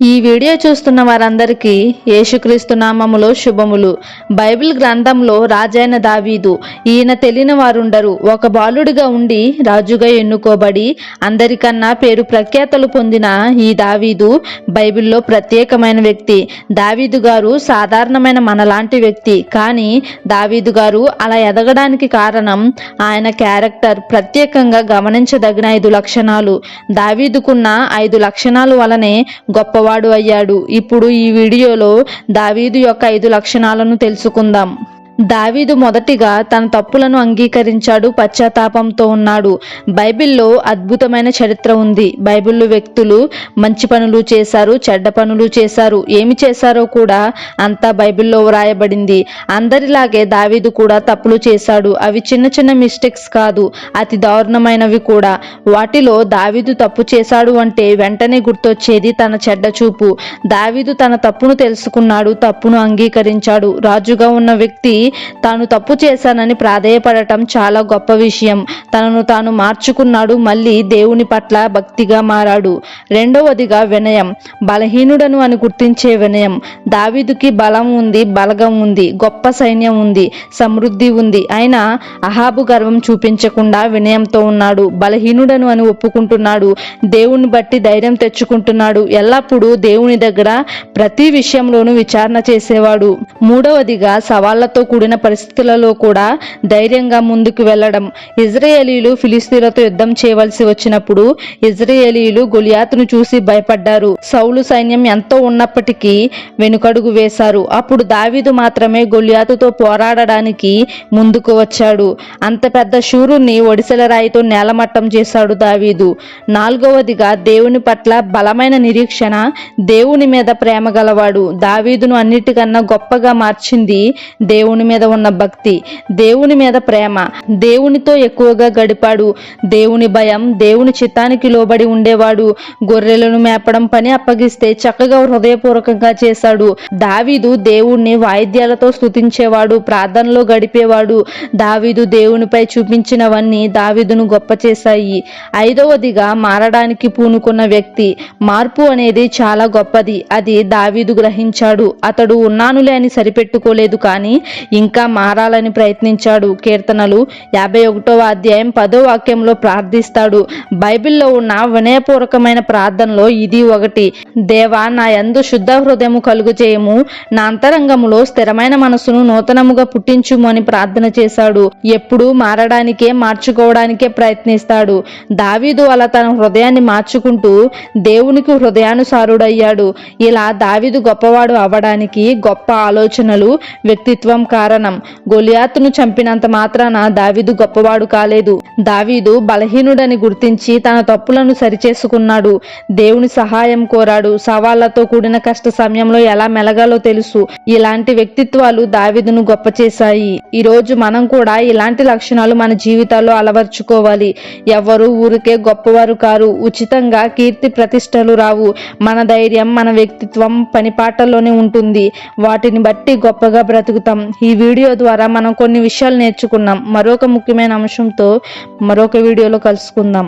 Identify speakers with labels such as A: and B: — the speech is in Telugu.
A: ఈ వీడియో చూస్తున్న వారందరికీ యేసుక్రీస్తు నామములో శుభములు. బైబిల్ గ్రంథంలో రాజైన దావీదు ఈయన తెలియని వారుండరు ఒక బాలుడిగా ఉండి రాజుగా ఎన్నుకోబడి అందరికన్నా పేరు ప్రఖ్యాతలు పొందిన ఈ దావీదు బైబిల్లో ప్రత్యేకమైన వ్యక్తి. దావీదు గారు సాధారణమైన మనలాంటి వ్యక్తి. కానీ దావీదు గారు అలా ఎదగడానికి కారణం ఆయన క్యారెక్టర్ ప్రత్యేకంగా గమనించదగిన ఐదు లక్షణాలు. దావీదుకున్న ఐదు లక్షణాలు వలనే గొప్ప గొప్పవాడు అయ్యాడు. ఇప్పుడు ఈ వీడియోలో దావీదు యొక్క ఐదు లక్షణాలను తెలుసుకుందాం. దావీదు మొదటిగా తన తప్పులను అంగీకరించాడు పశ్చాత్తాపంతో ఉన్నాడు. బైబిల్లో అద్భుతమైన చరిత్ర ఉంది. బైబిల్లో వ్యక్తులు మంచి పనులు చేశారు చెడ్డ పనులు చేశారు. ఏమి చేశారో కూడా అంతా బైబిల్లో వ్రాయబడింది. అందరిలాగే దావీదు కూడా తప్పులు చేశాడు. అవి చిన్న చిన్న మిస్టేక్స్ కాదు అతి దారుణమైనవి కూడా. వాటిలో దావీదు తప్పు చేశాడు అంటే వెంటనే గుర్తొచ్చేది తన చెడ్డ చూపు. దావీదు తన తప్పును తెలుసుకున్నాడు తప్పును అంగీకరించాడు. రాజుగా ఉన్న వ్యక్తి తాను తప్పు చేశానని ప్రాధేయపడటం చాలా గొప్ప విషయం. తనను తాను మార్చుకున్నాడు మళ్ళీ దేవుని పట్ల భక్తిగా మారాడు. రెండవదిగా వినయం. బలహీనుడను అని గుర్తించే వినయం. దావీదుకి బలం ఉంది బలగం ఉంది గొప్ప సైన్యం ఉంది సమృద్ధి ఉంది. అయినా అహాబు గర్వం చూపించకుండా వినయంతో ఉన్నాడు. బలహీనుడను అని ఒప్పుకుంటున్నాడు. దేవుని బట్టి ధైర్యం తెచ్చుకుంటున్నాడు. ఎల్లప్పుడూ దేవుని దగ్గర ప్రతి విషయంలోనూ విచారణ చేసేవాడు. మూడవదిగా సవాళ్ళతో కూడిన పరిస్థితులలో కూడా ధైర్యంగా ముందుకు వెళ్ళడం. ఇజ్రాయేలీలు ఫిలిస్తీన్లతో యుద్ధం చేయవలసి వచ్చినప్పుడు ఇజ్రాయేలీలు గొలియాతును చూసి భయపడ్డారు. సౌలు సైన్యం ఎంతో ఉన్నప్పటికీ వెనుకడుగు వేశారు. అప్పుడు దావీదు మాత్రమే గొలియాతుతో పోరాడడానికి ముందుకు వచ్చాడు. అంత పెద్ద శూరుణ్ణి ఒడిసెల రాయితో నేలమట్టం చేశాడు దావీదు. నాలుగవదిగా దేవుని పట్ల బలమైన నిరీక్షణ దేవుని మీద ప్రేమ గలవాడు. దావీదును అన్నిటికన్నా గొప్పగా మార్చింది దేవుని మీద ఉన్న భక్తి దేవుని మీద ప్రేమ దేవునితో ఎక్కువగా గడిపాడు. దేవుని భయం దేవుని చిత్తానికి లోబడి ఉండేవాడు. గొర్రెలను మేపడం పని అప్పగిస్తే చక్కగా హృదయపూర్వకంగా చేశాడు. దావీదు దేవుణ్ణి వాయిద్యాలతో స్థుతించేవాడు ప్రార్థనలో గడిపేవాడు. దావీదు దేవునిపై చూపించినవన్నీ దావీదును గొప్ప చేశాయి. ఐదవదిగా మారడానికి పూనుకున్న వ్యక్తి మార్పు అనేది చాలా గొప్పది. అది దావీదు గ్రహించాడు. అతడు ఉన్నానులే అని సరిపెట్టుకోలేదు కానీ ఇంకా మారాలని ప్రయత్నించాడు. కీర్తనలు యాభై ఒకటవ అధ్యాయం పదో వాక్యంలో ప్రార్థిస్తాడు. బైబిల్లో ఉన్న వినయపూర్వకమైన ప్రార్థనలో ఇది ఒకటి. దేవా నా ఎందు శుద్ధ హృదయము కలుగు చేయము. నా అంతరంగములో స్థిరమైన మనసును నూతనముగా పుట్టించుము అని ప్రార్థన చేశాడు. ఎప్పుడూ మారడానికే మార్చుకోవడానికే ప్రయత్నిస్తాడు. దావీదు అలా తన హృదయాన్ని మార్చుకుంటూ దేవునికి హృదయానుసారుడయ్యాడు. ఇలా దావీదు గొప్పవాడు అవ్వడానికి గొప్ప ఆలోచనలు వ్యక్తిత్వం కారణం. గొలియాతును చంపినంత మాత్రాన దావీదు గొప్పవాడు కాలేదు. దావీదు బలహీనుడని గుర్తించి తన తప్పులను సరిచేసుకున్నాడు. దేవుని సహాయం కోరాడు. సవాళ్ళతో కూడిన కష్ట సమయంలో ఎలా మెలగాలో తెలుసు. ఇలాంటి వ్యక్తిత్వాలు దావీదును గొప్ప చేశాయి ఈ రోజు మనం కూడా ఇలాంటి లక్షణాలు మన జీవితాల్లో అలవర్చుకోవాలి. ఎవరు ఊరికే గొప్పవారు కారు. ఉచితంగా కీర్తి ప్రతిష్టలు రావు. మన ధైర్యం మన వ్యక్తిత్వం పనిపాటల్లోనే ఉంటుంది. వాటిని బట్టి గొప్పగా బ్రతుకుతాం. ఈ వీడియో ద్వారా మనం కొన్ని విషయాలు నేర్చుకున్నాం. మరొక ముఖ్యమైన అంశంతో మరొక వీడియోలో కలుసుకుందాం.